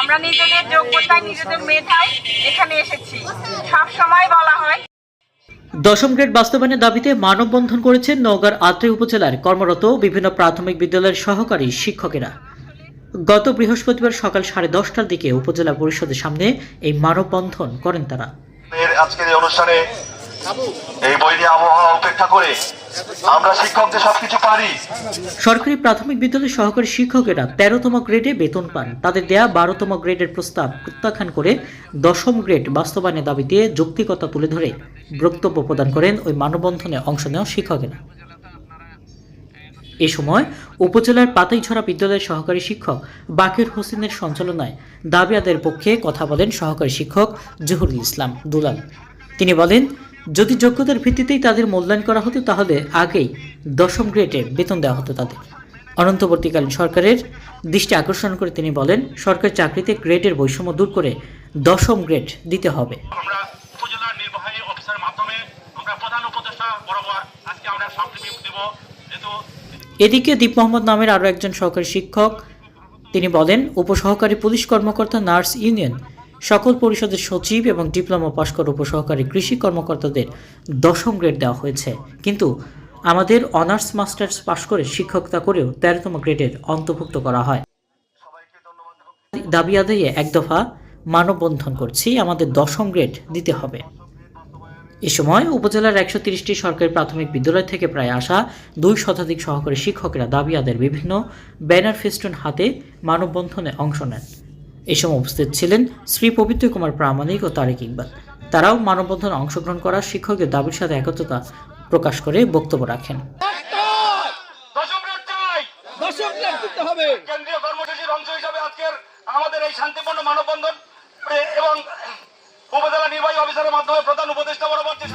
আমরা নিজেদের যোগ্যতায় নিজেদের মেধায় এখানে এসেছি। সব সময় বলা হয়। দশম গ্রেড বাস্তবায়নের দাবিতে মানববন্ধন করেছেন নওগাঁর আত্রাই উপজেলার কর্মরত বিভিন্ন প্রাথমিক বিদ্যালয়ের সহকারী শিক্ষকেরা। গত বৃহস্পতিবার সকাল সাড়ে দশটার দিকে উপজেলা পরিষদের সামনে এই মানববন্ধন করেন তারা। আজকের এই অনুষ্ঠানে এই বৈরী আবহাওয়া উপেক্ষা করে আমরা শিক্ষকদের সবকিছু পারি। সরকারি প্রাথমিক বিদ্যালয়ের সহকারী শিক্ষকেরা তেরোতম গ্রেডে বেতন পান। তাদের দেয়া বারোতম গ্রেডের প্রস্তাব প্রত্যাখ্যান করে দশম গ্রেড বাস্তবায়নের দাবিতে যৌক্তিকতা তুলে ধরে বক্তব্য প্রদান করেন ওই মানববন্ধনে অংশ নেওয়া শিক্ষকেরা। এ সময় উপজেলার পাতাইছড়া বিদ্যালয়ের সহকারী শিক্ষক বাকের হোসেনের সঞ্চালনায় দাবি আদায়ের পক্ষে কথা বলেন সহকারী শিক্ষক জহুরুল ইসলাম দুলাল। তিনি বলেন যদি যোগ্যতার ভিত্তিতেই তাদের মূল্যায়ন করা হতো তাহলে আগেই দশম গ্রেডে বেতন দেওয়া হতো তাদের। অনন্তবর্তীকালীন সরকারের দৃষ্টি আকর্ষণ করে তিনি বলেন সরকারি চাকরিতে গ্রেডের বৈষম্য দূর করে দশম গ্রেড দিতে হবে। আমরা উপজেলার নির্বাহী অফিসারের মাধ্যমে আমরা প্রধান উপদেষ্টা বরাবর আজকে আমরা দেব। এদিকে দীপ মোহাম্মদ নামের আরও একজন সহকারী শিক্ষক তিনি বলেন উপসহকারী পুলিশ কর্মকর্তা নার্স ইউনিয়ন সকল পরিষদের সচিব এবং ডিপ্লোমা পাশ করা উপসহকারী কৃষি কর্মকর্তাদের দশম গ্রেড দেওয়া হয়েছে। কিন্তু আমাদের অনার্স মাস্টার্স পাশ করে শিক্ষকতা করেও তেরোতম গ্রেডের অন্তর্ভুক্ত করা হয়। দাবি আদায়ে এক দফা মানববন্ধন করছি, আমাদের দশম গ্রেড দিতে হবে। এ সময় উপজেলার একশো তিরিশটি সরকারি প্রাথমিক বিদ্যালয় থেকে প্রায় আসা দুই শতাধিক সহকারী শিক্ষকেরা দাবি আদায়ের বিভিন্ন ব্যানার ফেস্টুন হাতে মানববন্ধনে অংশ নেন। এই সময় উপস্থিত ছিলেন শ্রী পবিত্র কুমার প্রামাণিক ও তারেক ইকবাল। তারাও মানববন্ধনে অংশগ্রহণ করা শিক্ষকদের দাবির সাথে একত্রতা প্রকাশ করে বক্তব্য রাখেন। কেন্দ্রীয় কর্মসূচির অংশ হিসাবে আজকের আমাদের এই শান্তিপূর্ণ মানববন্ধন এবং উপজেলা নির্বাহী অফিসারের মাধ্যমে প্রধান উপদেষ্টা বরাবর যে